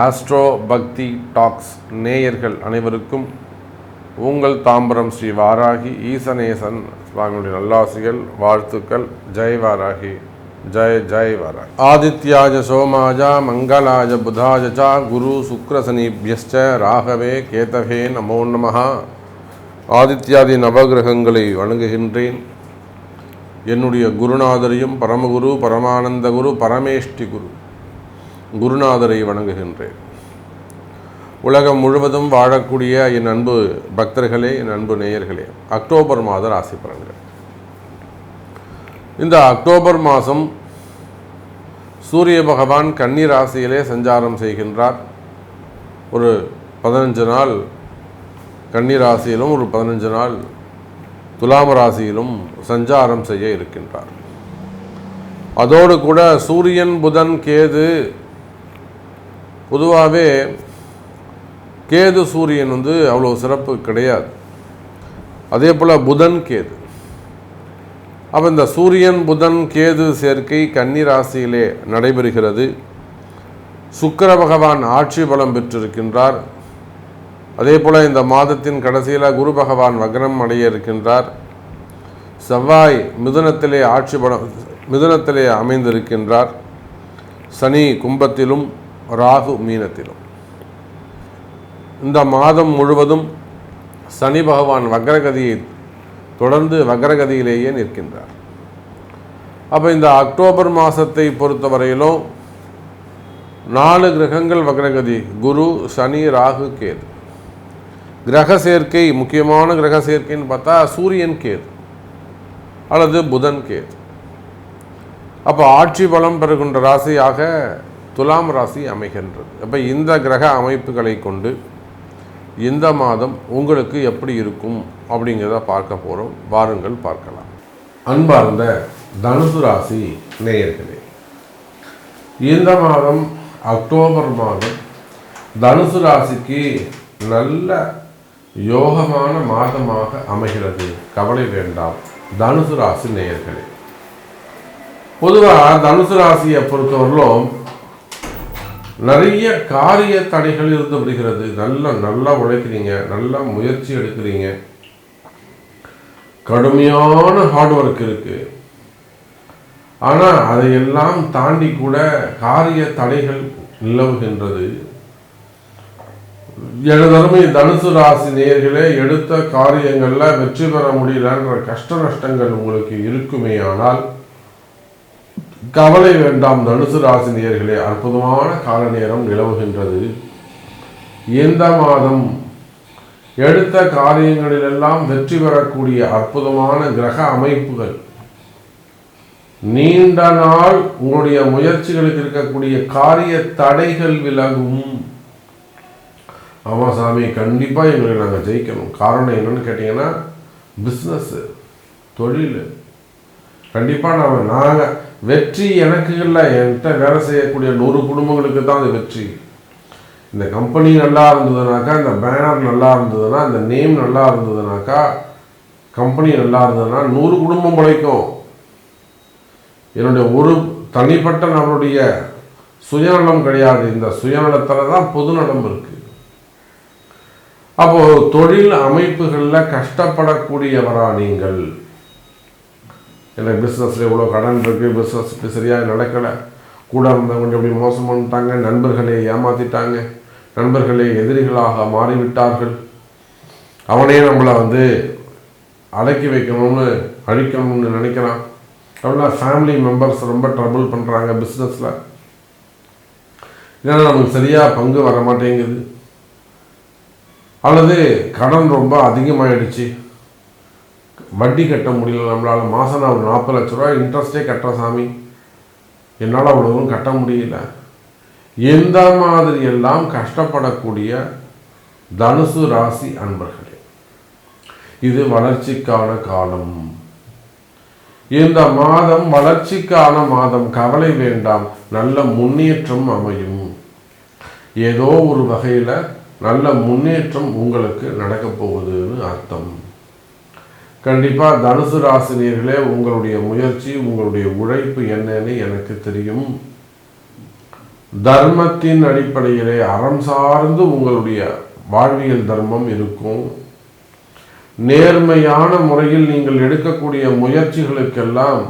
Astro பக்தி tax நேயர்கள் அனைவருக்கும் உங்கள் தாம்பரம் ஸ்ரீ வாராகி ஈசனேசன் சுவாமியுடைய நல்லாசிகள் வாழ்த்துக்கள். ஜெய் வாராகி. ஜெய் ஜெய் வாராகி. ஆதித்யாஜ சோமாஜா மங்களாஜ புதாஜ குரு சுக்ரசனிபியஸ்ச ராகவே கேதவே நமோ நமஹா. ஆதித்யாதி நவகிரகங்களை வணங்குகின்றேன். என்னுடைய குருநாதரையும் பரமகுரு பரமானந்த குரு பரமேஷ்டி குரு. குருநாதரை வணங்குகின்றேன். உலகம் முழுவதும் வாழக்கூடிய என் அன்பு பக்தர்களே என் அன்பு நேயர்களே அக்டோபர் மாத ராசி பலன்கள். இந்த அக்டோபர் மாதம் சூரிய பகவான் கன்னி ராசியிலே சஞ்சாரம் செய்கின்றார். ஒரு பதினஞ்சு நாள் கன்னி ராசியிலும் ஒரு பதினஞ்சு நாள் துலாம் ராசியிலும் சஞ்சாரம் செய்ய இருக்கின்றார். அதோடு கூட சூரியன் புதன் கேது பொதுவாகவே கேது சூரியன் வந்து அவ்வளோ சிறப்பு கிடையாது. அதே போல் புதன் கேது. அப்போ இந்த சூரியன் புதன் கேது சேர்க்கை கன்னி ராசியிலே நடைபெறுகிறது. சுக்கர பகவான் ஆட்சி பலம் பெற்றிருக்கின்றார். அதே போல் இந்த மாதத்தின் கடைசியில் குரு பகவான் வக்ரம் அடைய இருக்கின்றார். செவ்வாய் மிதுனத்திலே ஆட்சி பலம் மிதுனத்திலே அமைந்திருக்கின்றார். சனி கும்பத்திலும் ராகு மீனத்திலும். இந்த மாதம் முழுவதும் சனி பகவான் வக்ரகதியை தொடர்ந்து வக்ரகதியிலேயே நிற்கின்றார். அப்போ இந்த அக்டோபர் மாதத்தை பொறுத்தவரையிலும் நாலு கிரகங்கள் வக்ரகதி குரு சனி ராகு கேது. கிரக சேர்க்கை முக்கியமான கிரக சேர்க்கைன்னு பார்த்தா சூரியன் கேது அல்லது புதன் கேது. அப்போ ஆட்சி பலம் பெறுகின்ற ராசியாக துலாம் ராசி அமைகின்றது. அப்போ இந்த கிரக அமைப்புகளை கொண்டு இந்த மாதம் உங்களுக்கு எப்படி இருக்கும் அப்படிங்கிறத பார்க்க போகிறோம் வாருங்கள் பார்க்கலாம். அன்பார்ந்த தனுசு ராசி நேயர்களே இந்த மாதம் அக்டோபர் மாதம் தனுசு ராசிக்கு நல்ல யோகமான மாதமாக அமைகிறது. கவலை வேண்டாம். தனுசு ராசி நேயர்களே பொதுவாக தனுசு ராசியை பொறுத்தவரையிலும் நிறைய காரிய தடைகள் இருந்து வருகிறது. நல்லா நல்லா உழைக்கிறீங்க. நல்லா முயற்சி எடுக்கிறீங்க. கடுமையான ஹார்ட் ஒர்க் இருக்கு. ஆனால் அதையெல்லாம் தாண்டி கூட காரிய தடைகள் நிலவுகின்றது. எனதருமை தனுசு ராசி நேர்களே எடுத்த காரியங்களில் வெற்றி பெற முடியலன்ற கஷ்ட நஷ்டங்கள் உங்களுக்கு இருக்குமே ஆனால் கவலை வேண்டாம் தனுசு ராசி நேர்களே அற்புதமான கால நேரம் நிலவுகின்றது. எந்த மாதம் எடுத்த காரியங்களிலெல்லாம் வெற்றி பெறக்கூடிய அற்புதமான கிரக அமைப்புகள். நீண்ட நாள் உங்களுடைய முயற்சிகளுக்கு இருக்கக்கூடிய காரிய தடைகள் விலகும். ஆமாம் சாமி கண்டிப்பாக எங்களை நாங்கள் ஜெயிக்கணும். காரணம் என்னன்னு கேட்டிங்கன்னா பிஸ்னஸ்ஸு தொழில். கண்டிப்பாக நாம் நாங்கள் வெற்றி எனக்கு இல்லை என்கிட்ட வேலை செய்யக்கூடிய நூறு குடும்பங்களுக்கு தான் அது வெற்றி. இந்த கம்பெனி நல்லா இருந்ததுனாக்கா இந்த பேனர் நல்லா இருந்ததுன்னா இந்த நேம் நல்லா இருந்ததுனாக்கா கம்பெனி நல்லா இருந்ததுன்னா நூறு குடும்பம் பிழைக்கும் என்னுடைய ஒரு தனிப்பட்ட நம்மளுடைய சுயநலம் கிடையாது. இந்த சுயநலத்தில் தான் பொதுநலம் இருக்குது அப்போது தொழில் அமைப்புகளில் கஷ்டப்படக்கூடியவரா நீங்கள். இல்லை பிஸ்னஸில் இவ்வளோ கடன் இருக்குது பிஸ்னஸ் சரியாக நடக்கலை. கூட இருந்தவங்க எப்படி மோசம் பண்ணிட்டாங்க நண்பர்களை ஏமாற்றிட்டாங்க நண்பர்களே எதிரிகளாக மாறிவிட்டார்கள். அவனே நம்மளை வந்து அடக்கி வைக்கணும்னு அழிக்கணும்னு நினைக்கிறான். அப்படின்னா ஃபேமிலி மெம்பர்ஸ் ரொம்ப ட்ரபிள் பண்ணுறாங்க பிஸ்னஸில் ஏன்னா நமக்கு சரியாக பங்கு வர மாட்டேங்குது அல்லது கடன் ரொம்ப அதிகமாகிடுச்சு வட்டி கட்ட முடியல நம்மளால் மாதம் நான் ஒரு நாற்பது லட்ச ரூபா இன்ட்ரெஸ்டே கட்டுற சாமி. என்னால் அவ்வளோவும் கட்ட முடியல. எந்த மாதிரி எல்லாம் கஷ்டப்படக்கூடிய தனுசு ராசி அன்பர்களே இது வளர்ச்சிக்கான காலம். இந்த மாதம் வளர்ச்சிக்கான மாதம் கவலை வேண்டாம் நல்ல முன்னேற்றம் அமையும். ஏதோ ஒரு வகையில் நல்ல முன்னேற்றம் உங்களுக்கு நடக்கப் போகுதுன்னு அர்த்தம். கண்டிப்பாக தனுசு ராசினியர்களே உங்களுடைய முயற்சி உங்களுடைய உழைப்பு என்னன்னு எனக்கு தெரியும். தர்மத்தின் அடிப்படையிலே அறம் சார்ந்து உங்களுடைய வாழ்வியல் தர்மம் இருக்கும். நேர்மையான முறையில் நீங்கள் எடுக்கக்கூடிய முயற்சிகளுக்கெல்லாம்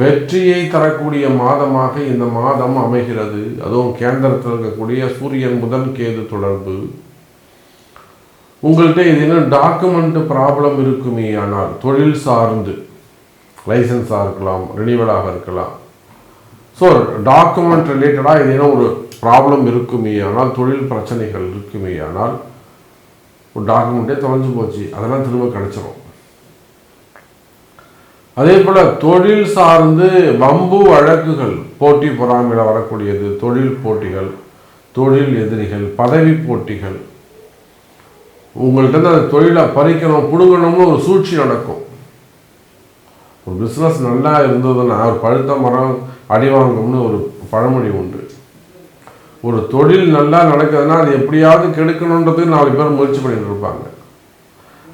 வெற்றியை தரக்கூடிய மாதமாக இந்த மாதம் அமைகிறது. அதுவும் கேந்திரத்தில் இருக்கக்கூடிய சூரியன் முதல் கேது தொடர்பு. உங்கள்கிட்ட ஏதேனும் டாக்குமெண்ட் ப்ராப்ளம் இருக்குமே ஆனால் தொழில் சார்ந்து லைசன்ஸாக இருக்கலாம் ரினிவலாக இருக்கலாம். ஸோ டாக்குமெண்ட் ரிலேட்டடாக ஏதேனும் ஒரு ப்ராப்ளம் இருக்குமே ஆனால் தொழில் பிரச்சனைகள் இருக்குமே ஆனால் ஒரு டாக்குமெண்ட்டே தொலைஞ்சு போச்சு அதெல்லாம் திரும்ப கிடச்சிரும். அதே போல் தொழில் சார்ந்து வம்பு வழக்குகள் போட்டி பொறாமையில் வரக்கூடியது தொழில் போட்டிகள் தொழில் எதிரிகள் பதவி போட்டிகள் உங்கள்கிட்ட அந்த தொழிலை பறிக்கணும் பிடுங்கணும்னு ஒரு சூழ்ச்சி நடக்கும். ஒரு பிஸ்னஸ் நல்லா இருந்ததுன்னா ஒரு பழுத்த மரம் அடி வாங்கும்னு ஒரு பழமொழி உண்டு. ஒரு தொழில் நல்லா நடக்குதுன்னா அது எப்படியாவது கெடுக்கணுன்றதுக்கு நாலு பேர் முயற்சி பண்ணிட்டு இருப்பாங்க.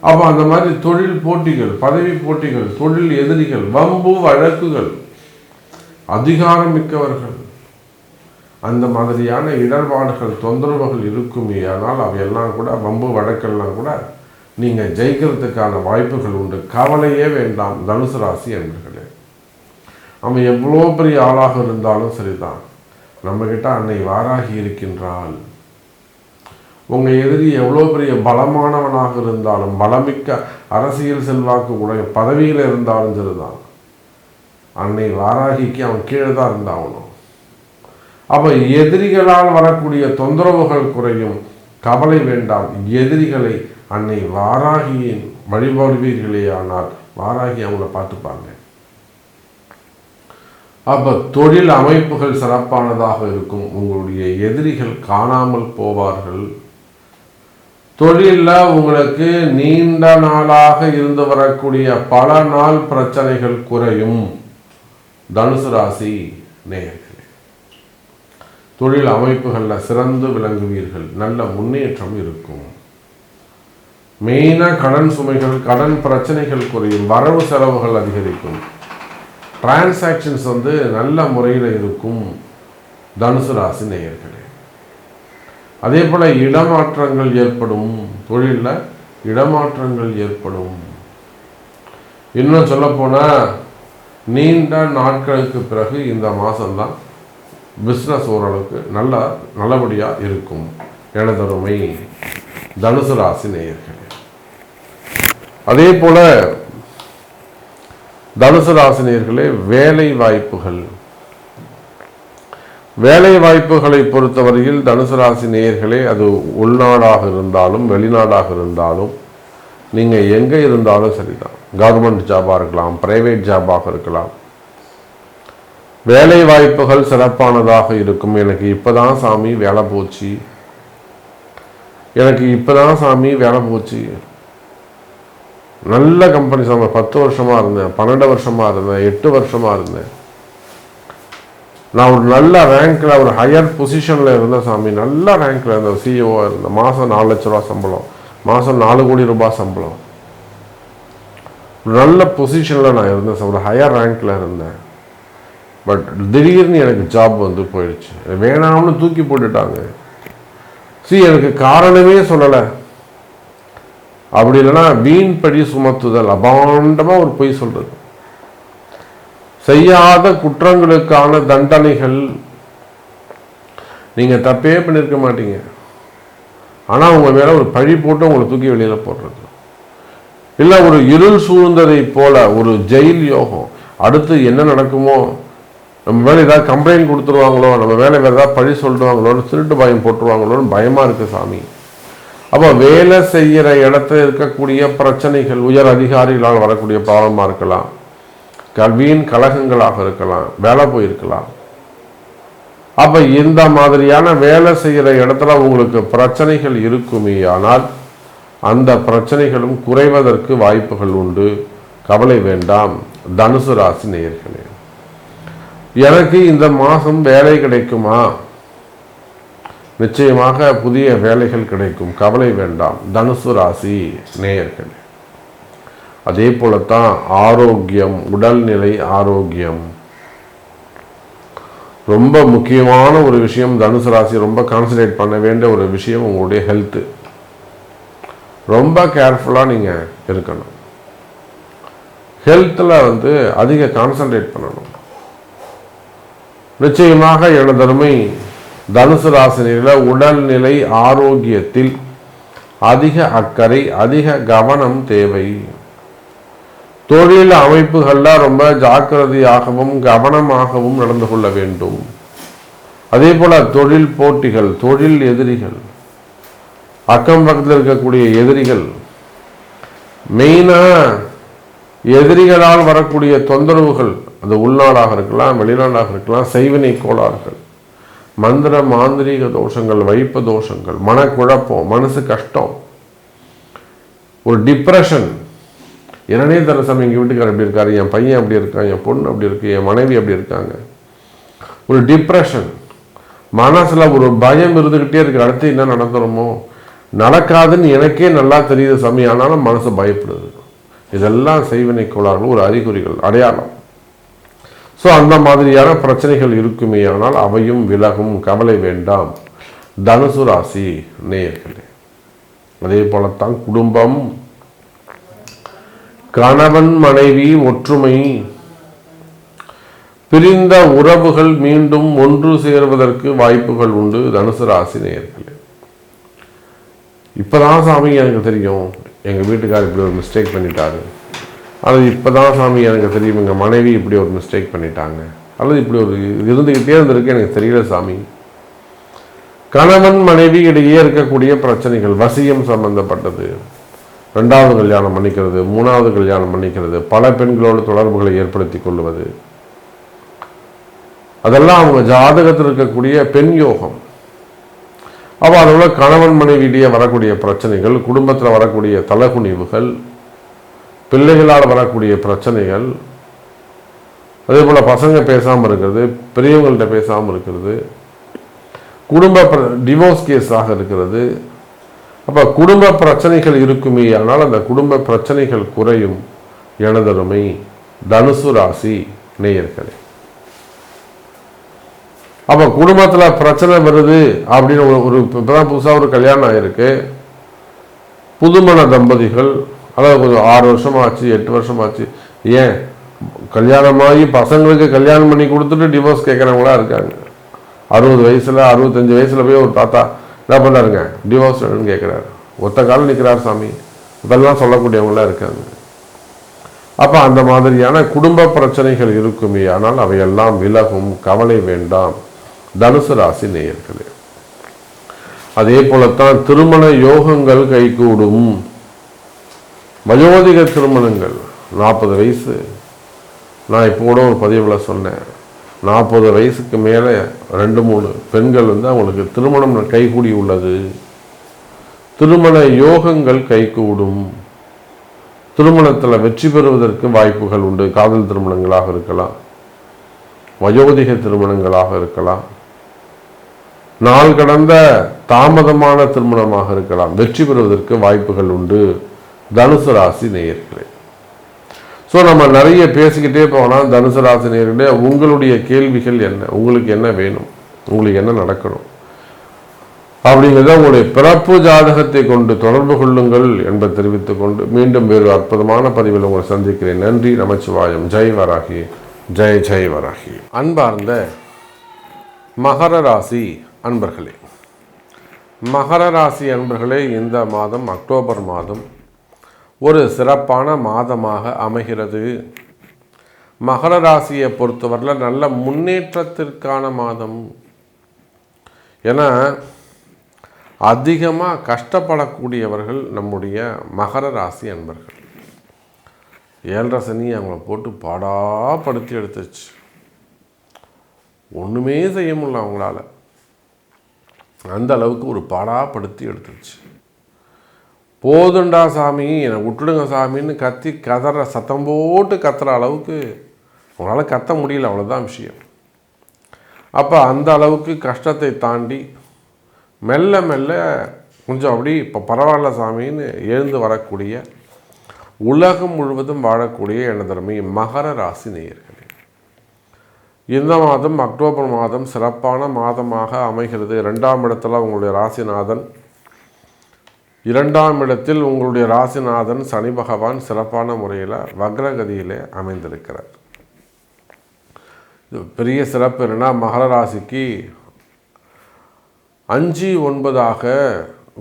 அப்போ அந்த மாதிரி தொழில் போட்டிகள் பதவி போட்டிகள் தொழில் எதிரிகள் வம்பு வழக்குகள் அதிகாரம் மிக்கவர்கள். அந்த மாதிரியான இடர்பாடுகள் தொந்தரவுகள் இருக்குமே ஆனால் அவையெல்லாம் கூட வம்பு வழக்கெல்லாம் கூட நீங்கள் ஜெயிக்கிறதுக்கான வாய்ப்புகள் உண்டு. கவலையே வேண்டாம் தனுசு ராசி என்பர்களே. அவன் எவ்வளோ பெரிய ஆளாக இருந்தாலும் சரிதான். நம்மக்கிட்ட அன்னை வாராகி இருக்கின்றாள். உங்கள் எதிரி எவ்வளோ பெரிய பலமானவனாக இருந்தாலும் பலமிக்க அரசியல் செல்வாக்கு உடைய பதவியில் இருந்தாலும் சரிதான். அன்னை வாராகிக்கு அவன் கீழே தான் இருந்தாகணும். அப்போ எதிரிகளால் வரக்கூடிய தொந்தரவுகள் குறையும். கவலை வேண்டாம். எதிரிகளை அன்னை வாராகியின் வழிபடுவீர்களே ஆனால் வாராகி அவங்கள பார்த்துப்பாங்க அப்போ தொழில் அமைப்புகள் சிறப்பானதாக இருக்கும். உங்களுடைய எதிரிகள் காணாமல் போவார்கள். தொழிலில் உங்களுக்கு நீண்ட நாளாக இருந்து வரக்கூடிய பல நாள் பிரச்சனைகள் குறையும். தனுசு ராசி நேர்கள் தொழில் அமைப்புகளில் சிறந்து விளங்குவீர்கள். நல்ல முன்னேற்றம் இருக்கும். மெயினாக கடன் சுமைகள் கடன் பிரச்சனைகள் குறையும். வரவு செலவுகள் அதிகரிக்கும். டிரான்சாக்ஷன்ஸ் வந்து நல்ல முறையில் இருக்கும். தனுசு ராசி நேயர்களே. அதே போல் இடமாற்றங்கள் ஏற்படும். தொழிலில் இடமாற்றங்கள் ஏற்படும். இன்னும் சொல்லப்போனால் நீண்ட நாட்களுக்கு பிறகு இந்த மாதம்தான் பிஸ்னஸ் ஓரளவுக்கு நல்லா நல்லபடியாக இருக்கும். எனதருமை தனுசு ராசி நேயர்களே. அதே போல் தனுசு ராசினியர்களே வேலை வாய்ப்புகள். வேலை வாய்ப்புகளை பொறுத்தவரையில் தனுசு ராசி நேயர்களே அது உள்நாடாக இருந்தாலும் வெளிநாடாக இருந்தாலும் நீங்கள் எங்கே இருந்தாலும் சரிதான். கவர்மெண்ட் ஜாபாக இருக்கலாம் ப்ரைவேட் ஜாபாக இருக்கலாம். வேலை வாய்ப்புகள் சிறப்பானதாக இருக்கும். எனக்கு இப்போதான் சாமி வேலை போச்சு. எனக்கு இப்போதான் சாமி வேலை போச்சு. நல்ல கம்பெனி சாமி. பத்து வருஷமாக இருந்தேன். பன்னெண்டு வருஷமாக இருந்தேன். எட்டு வருஷமாக இருந்தேன். நான் ஒரு நல்ல ரேங்க்கில் ஒரு ஹையர் பொசிஷனில் இருந்தேன் சாமி. நல்ல ரேங்க்கில் இருந்தேன் சிஇஓவாக இருந்தேன். மாதம் நாலு லட்ச ரூபா சம்பளம். மாதம் நாலு கோடி ரூபாய் சம்பளம். நல்ல பொசிஷனில் நான் இருந்தேன் சார் ஒரு ஹையர் ரேங்க்கில் இருந்தேன். பட் திடீர்னு எனக்கு ஜாப் வந்து போயிடுச்சு. வேணாம்னு தூக்கி போட்டுட்டாங்க. சி எனக்கு காரணமே சொல்லலை. அப்படி இல்லைன்னா வீண் படி சுமத்துதல் அபாண்டமாக ஒரு பொய் சொல்கிறது செய்யாத குற்றங்களுக்கான தண்டனைகள் நீங்கள் தப்பே பண்ணியிருக்க மாட்டீங்க. ஆனால் உங்கள் மேலே ஒரு பழி போட்டு உங்களை தூக்கி வெளியில் போடுறது. இல்லை ஒரு இருள் சூழ்ந்ததை போல ஒரு ஜெயில் யோகம். அடுத்து என்ன நடக்குமோ நம்ம மேலே ஏதாவது கம்ப்ளைண்ட் கொடுத்துருவாங்களோ நம்ம மேலே வேறு ஏதாவது பழி சொல்லிடுவாங்களோன்னு திருட்டு பயம் போட்டுருவாங்களோன்னு பயமாக இருக்குது சாமி. அப்போ வேலை செய்கிற இடத்துல இருக்கக்கூடிய பிரச்சனைகள் உயர் அதிகாரிகளால் வரக்கூடிய ப்ராப்ளமாக இருக்கலாம். கல்வியின் கழகங்களாக இருக்கலாம் வேலை போயிருக்கலாம். அப்போ இந்த மாதிரியான வேலை செய்கிற இடத்துல உங்களுக்கு பிரச்சனைகள் இருக்குமே ஆனால் அந்த பிரச்சனைகளும் குறைவதற்கு வாய்ப்புகள் உண்டு. கவலை வேண்டாம். தனுசு ராசி நேயர்களே. எனக்கு இந்த மாதம் வேலை கிடைக்குமா? நிச்சயமாக புதிய வேலைகள் கிடைக்கும். கவலை வேண்டாம். தனுசு ராசி நேயர்கள். அதே போலத்தான் ஆரோக்கியம் உடல்நிலை ஆரோக்கியம். ரொம்ப முக்கியமான ஒரு விஷயம் தனுசு ராசி ரொம்ப கான்சன்ட்ரேட் பண்ண வேண்டிய ஒரு விஷயம் உங்களுடைய ஹெல்த்து ரொம்ப கேர்ஃபுல்லாக நீங்கள் இருக்கணும். ஹெல்த்தில் வந்து அதிக கான்சன்ட்ரேட் பண்ணணும். நிச்சயமாக எனதருமை தனுசு ராசினியில் உடல்நிலை ஆரோக்கியத்தில் அதிக அக்கறை அதிக கவனம் தேவை. தொழில் அமைப்புகளில் ரொம்ப ஜாக்கிரதையாகவும் கவனமாகவும் நடந்து கொள்ள வேண்டும். அதே போல தொழில் போட்டிகள் தொழில் எதிரிகள் அக்கம் பக்கத்தில் இருக்கக்கூடிய எதிரிகள் மெயினாக எதிரிகளால் வரக்கூடிய தொந்தரவுகள் அது உள்நாடாக இருக்கலாம் வெளிநாடாக இருக்கலாம் செய்வினை கோளாறுகள். மந்திர மாந்திரீக தோஷங்கள் வைப்ப தோஷங்கள் மனக்குழப்பம் மனசு கஷ்டம் ஒரு டிப்ரெஷன் என்னனே தரசம் எங்கள் வீட்டுக்காரர் அப்படி இருக்காரு? என் பையன் அப்படி இருக்கான் என் பொண்ணு அப்படி இருக்கு என் மனைவி அப்படி இருக்காங்க. ஒரு டிப்ரெஷன் மனசில் ஒரு பயம் இருந்துக்கிட்டே இருக்கு. அடுத்து என்ன நடந்துருமோ? நடக்காதுன்னு எனக்கே நல்லா தெரியுது சமயம் ஆனாலும் மனசு பயப்படுது. இதெல்லாம் செய்வினை கோளாறுகள் ஒரு அறிகுறிகள் அடையாளம். ஸோ அந்த மாதிரியான பிரச்சனைகள் இருக்குமே ஆனால் அவையும் விலகும். கவலை வேண்டாம். தனுசு ராசி நேயர்களே அதே போலத்தான் குடும்பம். கணவன் மனைவி ஒற்றுமை. பிரிந்த உறவுகள் மீண்டும் ஒன்று சேர்வதற்கு வாய்ப்புகள் உண்டு தனுசு ராசி நேயர்களே. இப்போதான் சாமி எனக்கு தெரியும் எங்கள் வீட்டுக்கார் இப்படி ஒரு மிஸ்டேக் பண்ணிட்டாரு. அல்லது இப்போ தான் சாமி எனக்கு தெரியும் எங்கள் மனைவி இப்படி ஒரு மிஸ்டேக் பண்ணிட்டாங்க. அல்லது இப்படி ஒரு இருந்துக்கிட்டே இருந்திருக்கு எனக்கு தெரியல சாமி. கணவன் மனைவி இடையே இருக்கக்கூடிய பிரச்சனைகள் வசியம் சம்பந்தப்பட்டது. ரெண்டாவது கல்யாணம் பண்ணிக்கிறது மூணாவது கல்யாணம் பண்ணிக்கிறது பல பெண்களோடு தொடர்புகளை ஏற்படுத்தி கொள்வது. அதெல்லாம் அவங்க ஜாதகத்தில் இருக்கக்கூடிய பெண் யோகம். அப்போ அதோட கணவன் மனைவியிடையே வரக்கூடிய பிரச்சனைகள் குடும்பத்தில் வரக்கூடிய தலகுனிவுகள் பிள்ளைகளால் வரக்கூடிய பிரச்சனைகள் அதே போல் பசங்க பேசாமல் இருக்கிறது பெரியவங்கள்ட்ட பேசாமல் இருக்கிறது குடும்ப டிவோர்ஸ் கேஸாக இருக்கிறது. அப்போ குடும்ப பிரச்சனைகள் இருக்குமே ஆனால் அந்த குடும்ப பிரச்சனைகள் குறையும். எனதருமை தனுசு ராசி நேயர்களே. அப்போ குடும்பத்தில் பிரச்சனை வருது அப்படின்னு ஒரு ஒரு இப்போதான் புதுசாக ஒரு கல்யாணம் ஆகிருக்கு புதுமண தம்பதிகள் அதாவது கொஞ்சம் ஆறு வருஷம் ஆச்சு எட்டு வருஷம் ஆச்சு ஏன்? கல்யாணமாகி பசங்களுக்கு கல்யாணம் பண்ணி கொடுத்துட்டு டிவோர்ஸ் கேட்குறவங்களா இருக்காங்க. அறுபது வயசில் அறுபத்தஞ்சு வயசில் போய் ஒரு தாத்தா என்ன பண்ணாருங்க? டிவோர்ஸ் வேணும்னு கேட்குறாரு. ஒத்த காலம் நிற்கிறார் சாமி. இதெல்லாம் சொல்லக்கூடியவங்களாம் இருக்காங்க. அப்போ அந்த மாதிரியான குடும்ப பிரச்சனைகள் இருக்குமே. ஆனால் அவையெல்லாம் விலகும் கவலை வேண்டாம். தனுசு ராசி நேயர்களே. அதே போலத்தான் திருமண யோகங்கள் கைகூடும். வயோதிக திருமணங்கள். நாற்பது வயசு. நான் இப்போ கூட ஒரு பதிவில் சொன்னேன். நாற்பது வயசுக்கு மேலே ரெண்டு மூணு பெண்கள் வந்து அவங்களுக்கு திருமணம் கைகூடி உள்ளது. திருமண யோகங்கள் கைகூடும். திருமணத்தில் வெற்றி பெறுவதற்கு வாய்ப்புகள் உண்டு. காதல் திருமணங்களாக இருக்கலாம். வயோதிக திருமணங்களாக இருக்கலாம். நாள் கடந்த தாமதமான திருமணமாக இருக்கலாம். வெற்றி பெறுவதற்கு வாய்ப்புகள் உண்டு. தனுசு ராசி நேயர்களே. ஸோ நம்ம நிறைய பேசிக்கிட்டே போனால் தனுசு ராசி நேயர்களே உங்களுடைய கேள்விகள் என்ன? உங்களுக்கு என்ன வேணும்? உங்களுக்கு என்ன நடக்கணும்? அப்படிங்கிறத உங்களுடைய பிறப்பு ஜாதகத்தை கொண்டு தொடர்பு கொள்ளுங்கள் என்பதை தெரிவித்துக் கொண்டு மீண்டும் வேறு அற்புதமான பதிவில் உங்களை சந்திக்கிறேன். நன்றி நமச்சிவாயம். ஜெய் வராகி. ஜெய் ஜெய் வராகி. அன்பார்ந்த மகர ராசி அன்பர்களே. மகர ராசி அன்பர்களே இந்த மாதம் அக்டோபர் மாதம் ஒரு சிறப்பான மாதமாக அமைகிறது. மகர ராசியை பொறுத்தவரையில் நல்ல முன்னேற்றத்திற்கான மாதம். ஏன்னா அதிகமாக கஷ்டப்படக்கூடியவர்கள் நம்முடைய மகர ராசி அன்பர்கள். ஏழரை சனி அவங்கள போட்டு பாடாப்படுத்தி எடுத்துச்சு. ஒன்றுமே செய்ய முடியல அவங்களால. அந்த அளவுக்கு ஒரு பாடாப்படுத்தி எடுத்துருச்சு போதுண்டா சாமி என்னை விட்டுடுங்க சாமின்னு கத்தி கதற சத்தம் போட்டு கத்துற அளவுக்கு உங்களால் கத்த முடியல அவ்வளோதான் விஷயம். அப்போ அந்த அளவுக்கு கஷ்டத்தை தாண்டி மெல்ல மெல்ல கொஞ்சம் அப்படி இப்போ பரவாயில்ல சாமின்னு எழுந்து வரக்கூடிய உலகம் முழுவதும் வாழக்கூடிய எனதருமை மகர ராசி நேயர்களே. இந்த மாதம் அக்டோபர் மாதம் சிறப்பான மாதமாக அமைகிறது. ரெண்டாம் இடத்துல உங்களுடைய ராசிநாதன் இரண்டாம் இடத்தில் உங்களுடைய ராசிநாதன் சனி பகவான் சிறப்பான முறையில் வக்ரகதியிலே அமைந்திருக்கிறார். இது பெரிய சிறப்பு. என்னென்னா மகர ராசிக்கு அஞ்சு ஒன்பதாக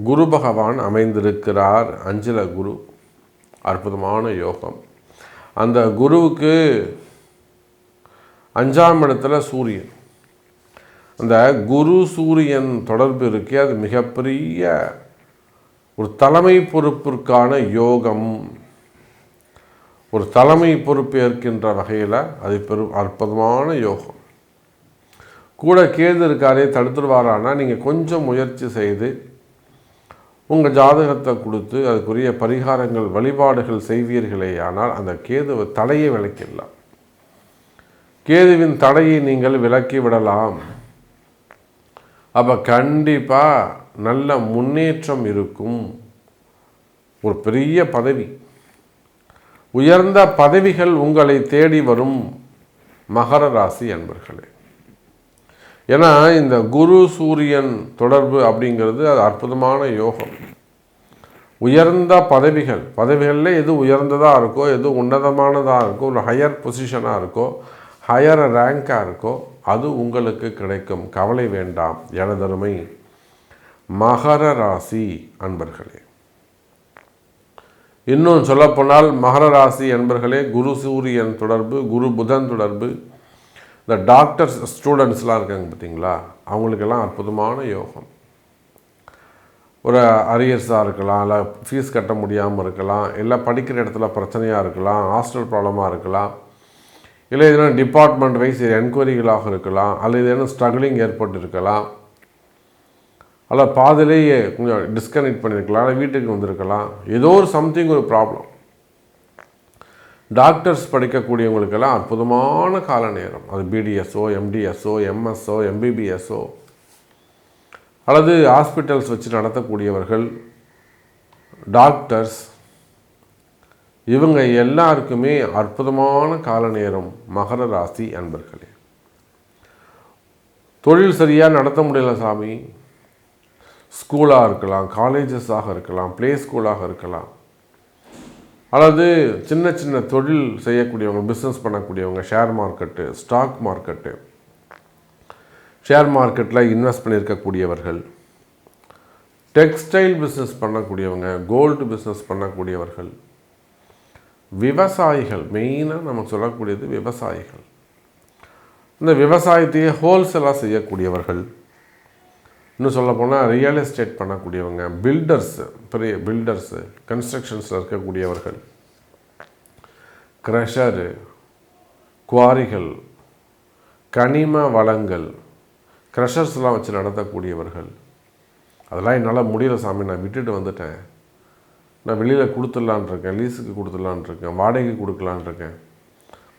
குரு பகவான் அமைந்திருக்கிறார். அஞ்சில் குரு. அற்புதமான யோகம். அந்த குருவுக்கு அஞ்சாம் இடத்துல சூரியன். அந்த குரு சூரியன் தொடர்பு இருக்கே அது மிகப்பெரிய ஒரு தலைமை பொறுப்பிற்கான யோகம். ஒரு தலைமை பொறுப்பு ஏற்கின்ற வகையில் அது பெரும் அற்புதமான யோகம். கூட கேது இருக்காரே தடுத்துடுவாரானா நீங்கள் கொஞ்சம் முயற்சி செய்து உங்கள் ஜாதகத்தை கொடுத்து அதுக்குரிய பரிகாரங்கள் வழிபாடுகள் செய்வீர்களே ஆனால் அந்த கேதுவை தடையை விளக்கிடலாம். கேதுவின் தடையை நீங்கள் விலக்கி விடலாம். அப்போ கண்டிப்பாக நல்ல முன்னேற்றம் இருக்கும். ஒரு பெரிய பதவி. உயர்ந்த பதவிகள் உங்களை தேடி வரும் மகர ராசி அன்பர்களே. ஏன்னா இந்த குரு சூரியன் தொடர்பு அப்படிங்கிறது அது அற்புதமான யோகம். உயர்ந்த பதவிகள் பதவிகளில் எது உயர்ந்ததாக இருக்கோ எது உன்னதமானதாக இருக்கோ ஒரு ஹையர் பொசிஷனாக இருக்கோ ஹையர் ரேங்காக இருக்கோ அது உங்களுக்கு கிடைக்கும். கவலை வேண்டாம். எனதருமை மகர ராசி அன்பர்களே. இன்னும் சொல்லப்போனால் மகர ராசி அன்பர்களே குரு சூரியன் தொடர்பு குரு புதன் தொடர்பு இந்த டாக்டர்ஸ் ஸ்டூடெண்ட்ஸ்லாம் இருக்காங்க பார்த்தீங்களா? அவங்களுக்கெல்லாம் அற்புதமான யோகம். ஒரு அரியர்ஸாக இருக்கலாம் இல்லை ஃபீஸ் கட்ட முடியாமல் இருக்கலாம் இல்லை படிக்கிற இடத்துல பிரச்சனையாக இருக்கலாம் ஹாஸ்டல் ப்ராப்ளமாக இருக்கலாம் இல்லை எதுனா டிபார்ட்மெண்ட் வைஸ் என்கொயரிகளாக இருக்கலாம் அல்லது எதுனா ஸ்ட்ரகிளிங் ஏற்பட்டு இருக்கலாம் அல்ல பாதிலேயே கொஞ்சம் டிஸ்கனெக்ட் பண்ணியிருக்கலாம் இல்லை வீட்டுக்கு வந்திருக்கலாம். ஏதோ ஒரு சம்திங் ஒரு ப்ராப்ளம் டாக்டர்ஸ் படிக்கக்கூடியவங்களுக்கெல்லாம் அற்புதமான கால நேரம் அது பிடிஎஸ்ஓ எம்டிஎஸ்ஓ எம்எஸ்ஓ எம்பிபிஎஸ்ஓ அல்லது ஹாஸ்பிட்டல்ஸ் வச்சு நடத்தக்கூடியவர்கள் டாக்டர்ஸ் இவங்க எல்லாருக்குமே அற்புதமான கால நேரம் மகர ராசி அன்பர்களே. தொழில் சரியாக நடத்த முடியல சாமி. ஸ்கூலாக இருக்கலாம் காலேஜஸாக இருக்கலாம் ப்ளே ஸ்கூலாக இருக்கலாம். அல்லது சின்ன சின்ன தொழில் செய்யக்கூடியவங்க பிஸ்னஸ் பண்ணக்கூடியவங்க share market stock market share மார்க்கெட்டில் இன்வெஸ்ட் பண்ணியிருக்கக்கூடியவர்கள். டெக்ஸ்டைல் பிஸ்னஸ் பண்ணக்கூடியவங்க கோல்டு பிஸ்னஸ் பண்ணக்கூடியவர்கள். விவசாயிகள் மெயினாக நம்ம சொல்லக்கூடியது விவசாயிகள். இந்த விவசாயத்தையே ஹோல்சேலாக செய்யக்கூடியவர்கள். இன்னும் சொல்ல போனால் ரியல் எஸ்டேட் பண்ணக்கூடியவங்க பில்டர்ஸு பெரிய பில்டர்ஸு கன்ஸ்ட்ரக்ஷன்ஸில் இருக்கக்கூடியவர்கள் க்ரஷரு குவாரிகள் கனிம வளங்கள் க்ரஷர்ஸ்லாம் வச்சு நடத்தக்கூடியவர்கள். அதெல்லாம் என்னால் முடியல சாமி நான் விட்டுட்டு வந்துட்டேன். நான் வெளியில் கொடுத்துடலான் இருக்கேன் லீஸுக்கு கொடுத்துடலான் இருக்கேன் வாடகைக்கு கொடுக்கலான் இருக்கேன்.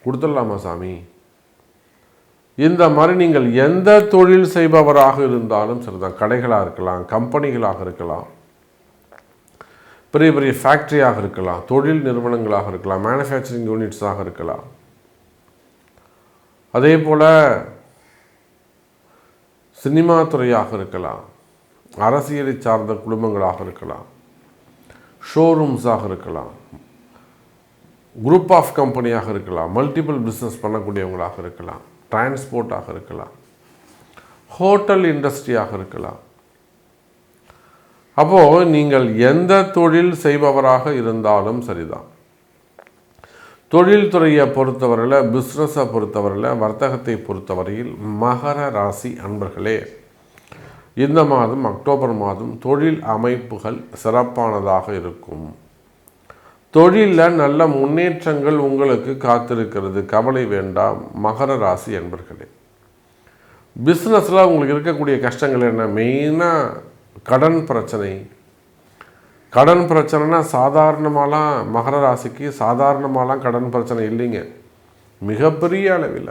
கொடுத்துடலாமா சாமி? இந்த மாதிரி நீங்கள் எந்த தொழில் செய்பவராக இருந்தாலும் சரிதான். கடைகளாக இருக்கலாம் கம்பெனிகளாக இருக்கலாம் பெரிய பெரிய ஃபேக்ட்ரியாக இருக்கலாம் தொழில் நிறுவனங்களாக இருக்கலாம் மேனுஃபேக்சரிங் யூனிட்ஸாக இருக்கலாம். அதே போல் சினிமா துறையாக இருக்கலாம் அரசியலை சார்ந்த குடும்பங்களாக இருக்கலாம் ஷோரூம்ஸாக இருக்கலாம் குரூப் ஆஃப் கம்பெனியாக இருக்கலாம் மல்டிபிள் பிஸ்னஸ் பண்ணக்கூடியவங்களாக இருக்கலாம். டிரான்ஸ்போர்ட்டாக இருக்கலாம். ஹோட்டல் இண்டஸ்ட்ரியாக இருக்கலாம். அப்போது நீங்கள் எந்த தொழில் செய்பவராக இருந்தாலும் சரிதான். தொழில்துறையை பொறுத்தவரையில் பிஸ்னஸை பொறுத்தவரையில் வர்த்தகத்தை பொறுத்தவரையில் மகர ராசி அன்பர்களே இந்த மாதம் அக்டோபர் மாதம் தொழில் அமைப்புகள் சிறப்பானதாக இருக்கும். தொழிலில் நல்ல முன்னேற்றங்கள் உங்களுக்கு காத்திருக்கிறது. கவலை வேண்டாம். மகர ராசி என்பர்களே பிஸ்னஸில் உங்களுக்கு இருக்கக்கூடிய கஷ்டங்கள் என்ன? மெயினாக கடன் பிரச்சனை. கடன் பிரச்சனைனா சாதாரணமாலாம் மகர ராசிக்கு சாதாரணமாலாம் கடன் பிரச்சனை இல்லைங்க. மிகப்பெரிய அளவில்.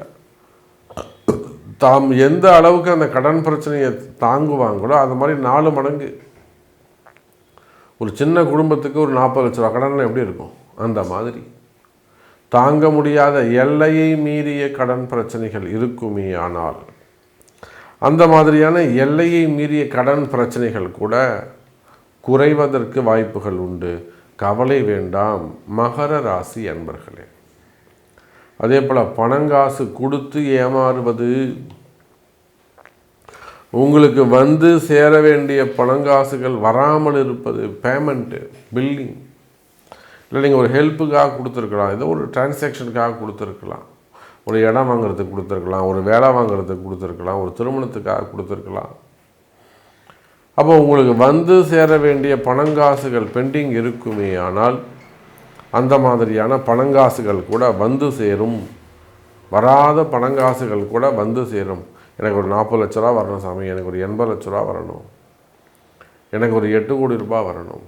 தாம் எந்த அளவுக்கு அந்த கடன் பிரச்சனையை தாங்குவாங்களோ அது மாதிரி நாலு மடங்கு. ஒரு சின்ன குடும்பத்துக்கு ஒரு நாற்பது லட்ச ரூபா கடன் எப்படி இருக்கும்? அந்த மாதிரி. தாங்க முடியாத எல்லையை மீறிய கடன் பிரச்சனைகள் இருக்குமே ஆனால் அந்த மாதிரியான எல்லையை மீறிய கடன் பிரச்சனைகள் கூட குறைவதற்கு வாய்ப்புகள் உண்டு. கவலை வேண்டாம் மகர ராசி அன்பர்களே. அதே போல் பணங்காசு கொடுத்து ஏமாறுவது உங்களுக்கு வந்து சேர வேண்டிய பணங்காசுகள் வராமல் இருப்பது பேமெண்ட்டு பில்லிங் இல்லை நீங்கள் ஒரு ஹெல்ப்புக்காக கொடுத்துருக்கலாம். ஏதோ ஒரு டிரான்சாக்ஷனுக்காக கொடுத்துருக்கலாம். ஒரு இடம் வாங்குறதுக்கு கொடுத்துருக்கலாம். ஒரு வேலை வாங்குறதுக்கு கொடுத்துருக்கலாம். ஒரு திருமணத்துக்காக கொடுத்துருக்கலாம். அப்போ உங்களுக்கு வந்து சேர வேண்டிய பணங்காசுகள் பெண்டிங் இருக்குமே ஆனால் அந்த மாதிரியான பணங்காசுகள் கூட வந்து சேரும். வராத பணங்காசுகள் கூட வந்து சேரும். எனக்கு ஒரு நாற்பது லட்ச ரூபா வரணும் சாமி. எனக்கு ஒரு எண்பது லட்ச ரூபா வரணும். எனக்கு ஒரு எட்டு கோடி ரூபாய் வரணும்.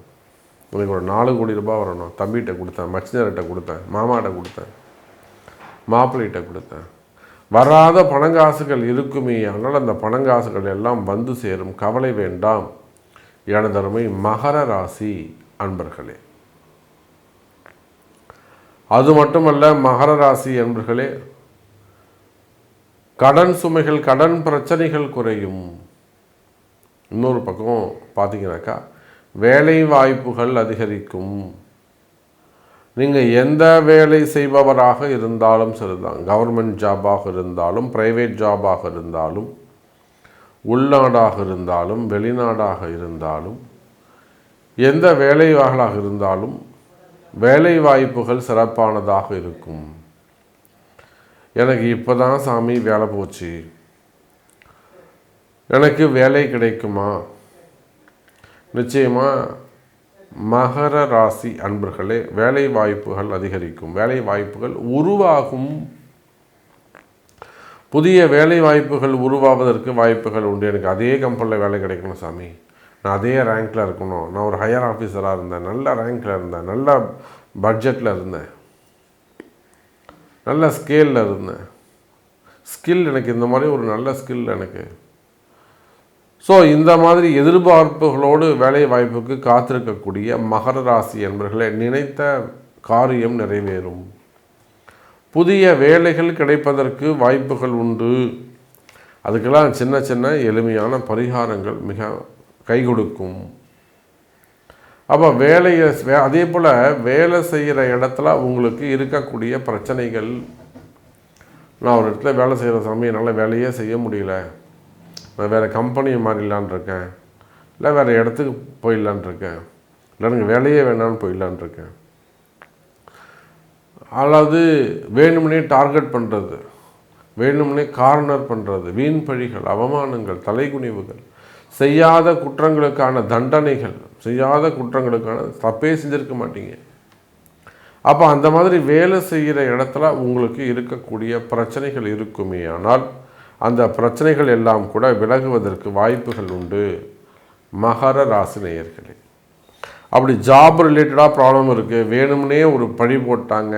எனக்கு ஒரு நாலு கோடி ரூபாய் வரணும். தம்பிகிட்ட கொடுத்தேன் மச்சினர்கிட்ட கொடுத்தேன் மாமாட்ட கொடுத்தேன் மாப்பிள்ளைகிட்ட கொடுத்தேன். வராத பணங்காசுகள் இருக்குமே. ஆனால் அந்த பணங்காசுகள் எல்லாம் வந்து சேரும். கவலை வேண்டாம். எனதருமை மகர ராசி அன்பர்களே. அது மட்டுமல்ல மகர ராசி அன்பர்களே கடன் சுமைகள் கடன் பிரச்சனைகள் குறையும். இன்னொரு பக்கம் பார்த்தீங்கன்னாக்கா வேலை வாய்ப்புகள் அதிகரிக்கும். நீங்கள் எந்த வேலை செய்பவராக இருந்தாலும் சரிதான். கவர்மெண்ட் ஜாபாக இருந்தாலும் ப்ரைவேட் ஜாபாக இருந்தாலும் உள்நாடாக இருந்தாலும் வெளிநாடாக இருந்தாலும் எந்த வேலைவாகளாக இருந்தாலும் வேலை வாய்ப்புகள் சிறப்பானதாக இருக்கும். எனக்கு இப்போ தான் சாமி வேலை போச்சு. எனக்கு வேலை கிடைக்குமா? நிச்சயமாக மகர ராசி அன்பர்களே வேலை வாய்ப்புகள் அதிகரிக்கும். வேலை வாய்ப்புகள் உருவாகும். புதிய வேலை வாய்ப்புகள் உருவாவதற்கு வாய்ப்புகள் உண்டு. எனக்கு அதே கம்பெனியில் வேலை கிடைக்கணும் சாமி. நான் அதே ரேங்க்கில் இருக்கணும். நான் ஒரு ஹையர் ஆஃபீஸராக இருந்தேன். நல்ல ரேங்க்கில் இருந்தேன். நல்ல பட்ஜெட்டில் இருந்தேன். நல்ல ஸ்கேலில் இருந்தேன். ஸ்கில் எனக்கு இந்த மாதிரி ஒரு நல்ல ஸ்கில் எனக்கு. ஸோ இந்த மாதிரி எதிர்பார்ப்புகளோடு வேலை வாய்ப்புக்கு காத்திருக்கக்கூடிய மகர ராசி என்பர்களை நினைத்த காரியம் நிறைவேறும். புதிய வேலைகள் கிடைப்பதற்கு வாய்ப்புகள் உண்டு. அதுக்கெல்லாம் சின்ன சின்ன எளிமையான பரிகாரங்கள் மிக கை கொடுக்கும் அப்போ வேலையை அதே போல் வேலை செய்கிற இடத்துல உங்களுக்கு இருக்கக்கூடிய பிரச்சனைகள் நான் ஒரு இடத்துல வேலை செய்கிற சமயம் என்னால் வேலையே செய்ய முடியல. நான் வேறு கம்பெனி மாறிடலான் இருக்கேன். இல்லை வேறு இடத்துக்கு போயிடலான் இருக்கேன். இல்லை எனக்கு வேலையே வேணான்னு போயிடலான் இருக்கேன். அதாவது வேணும்னே டார்கெட் பண்ணுறது வேணும்னே கார்னர் பண்ணுறது வீண் பழிகள் அவமானங்கள் தலைகுனிவுகள் செய்யாத குற்றங்களுக்கான தண்டனைகள் செய்யாத குற்றங்களுக்கான தப்பே செஞ்சிருக்க மாட்டீங்க. அப்போ அந்த மாதிரி வேலை செய்கிற இடத்துல உங்களுக்கு இருக்கக்கூடிய பிரச்சனைகள் இருக்குமே ஆனால் அந்த பிரச்சனைகள் எல்லாம் கூட விலகுவதற்கு வாய்ப்புகள் உண்டு. மகர ராசி நேயர்களே. அப்படி ஜாப் ரிலேட்டடாக ப்ராப்ளம் இருக்குது வேணும்னே ஒரு பழி போட்டாங்க.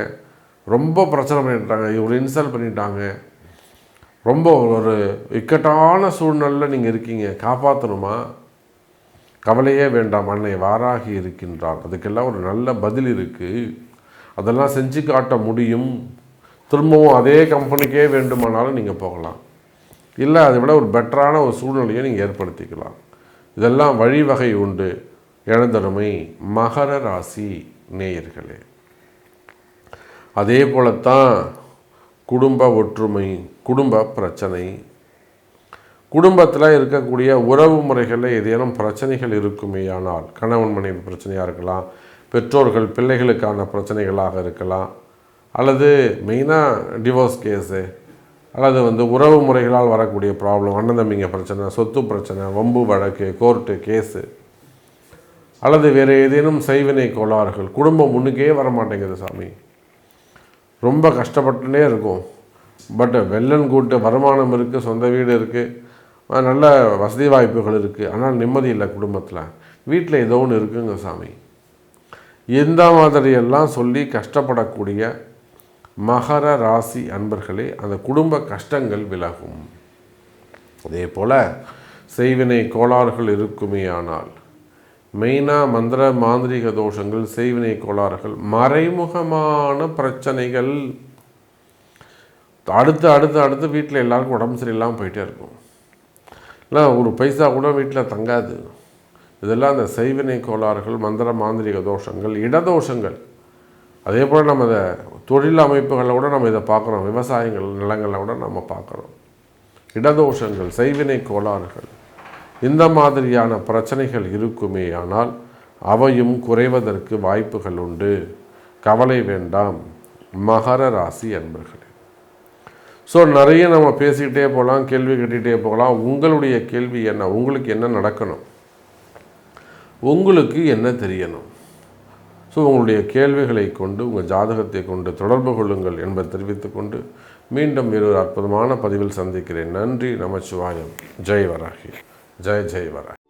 ரொம்ப பிரச்சனை பண்ணிட்டாங்க. ஒரு இன்சல்ட் பண்ணிட்டாங்க. ரொம்ப ஒரு இக்கட்டான சூழ்நிலையில் நீங்கள் இருக்கீங்க. காப்பாற்றணுமா கவலையே வேண்டாம் அன்னை வாராகி இருக்கின்றார் அதுக்கெல்லாம் ஒரு நல்ல பதில் இருக்குது அதெல்லாம் செஞ்சு காட்ட முடியும். திரும்பவும் அதே கம்பெனிக்கே வேண்டுமானாலும் நீங்கள் போகலாம். இல்லை அதை விட ஒரு பெட்டரான ஒரு சூழ்நிலையை நீங்கள் ஏற்படுத்திக்கலாம். இதெல்லாம் வழிவகை உண்டு. இழந்தருமை மகர ராசி நேயர்களே. அதே போலத்தான் குடும்ப ஒற்றுமை குடும்ப பிரச்சனை குடும்பத்தில் இருக்கக்கூடிய உறவு முறைகளில் ஏதேனும் பிரச்சனைகள் இருக்குமே ஆனால் கணவன் மனைவி பிரச்சனையாக இருக்கலாம் பெற்றோர்கள் பிள்ளைகளுக்கான பிரச்சனைகளாக இருக்கலாம் அல்லது மெயினாக டிவோர்ஸ் கேஸு அல்லது வந்து உறவு முறைகளால் வரக்கூடிய ப்ராப்ளம் அண்ணன் தம்பிங்க பிரச்சனை சொத்து பிரச்சனை வம்பு வழக்கு கோர்ட்டு கேஸு அல்லது வேறு ஏதேனும் செய்வினை கோளாறுகள் குடும்பம் முன்னுக்கே வர மாட்டேங்குது சாமி. ரொம்ப கஷ்டப்பட்டுனே இருக்கும். பட் வெள்ளன் கூட்டு வருமானம் இருக்குது சொந்த வீடு இருக்குது நல்ல வசதி வாய்ப்புகள் இருக்குது ஆனால் நிம்மதி இல்லை குடும்பத்தில். வீட்டில் ஏதோ ஒன்று இருக்குங்க சாமி. இந்த மாதிரியெல்லாம் சொல்லி கஷ்டப்படக்கூடிய மகர ராசி அன்பர்களே அந்த குடும்ப கஷ்டங்கள் விலகும். அதே போல் செய்வினை கோளாறுகள் இருக்குமே ஆனால் மெயினாக மந்திர மாந்திரிக தோஷங்கள் செய்வினை கோளாறுகள் மறைமுகமான பிரச்சனைகள். அடுத்து அடுத்து அடுத்து வீட்டில் எல்லாருக்கும் உடம்பு சரியில்லாமல் போயிட்டே இருக்கும். இல்லை ஒரு பைசா கூட வீட்டில் தங்காது. இதெல்லாம் அந்த செய்வினை கோளாறுகள் மந்திர மாந்திரிக தோஷங்கள் இடதோஷங்கள் அதே போல் நம்ம இதை தொழில் அமைப்புகளில் கூட நம்ம இதை பார்க்குறோம் விவசாயங்கள் நிலங்களில் கூட நம்ம பார்க்குறோம் இடதோஷங்கள் செய்வினை கோளாறுகள். இந்த மாதிரியான பிரச்சனைகள் இருக்குமே ஆனால் அவையும் குறைவதற்கு வாய்ப்புகள் உண்டு. கவலை வேண்டாம். மகர ராசி அன்பர்களே. ஸோ நிறைய நம்ம பேசிக்கிட்டே போகலாம் கேள்வி கேட்டுகிட்டே போகலாம். உங்களுடைய கேள்வி என்ன? உங்களுக்கு என்ன நடக்கணும்? உங்களுக்கு என்ன தெரியணும்? ஸோ உங்களுடைய கேள்விகளை கொண்டு உங்கள் ஜாதகத்தை கொண்டு தொடர்பு கொள்ளுங்கள் என்பதை தெரிவித்துக்கொண்டு மீண்டும் இருவர் அற்புதமான பதிவில் சந்திக்கிறேன். நன்றி நமச்சிவாயம். ஜெய் வராகி. ஜெய் ஜெய் வராகி.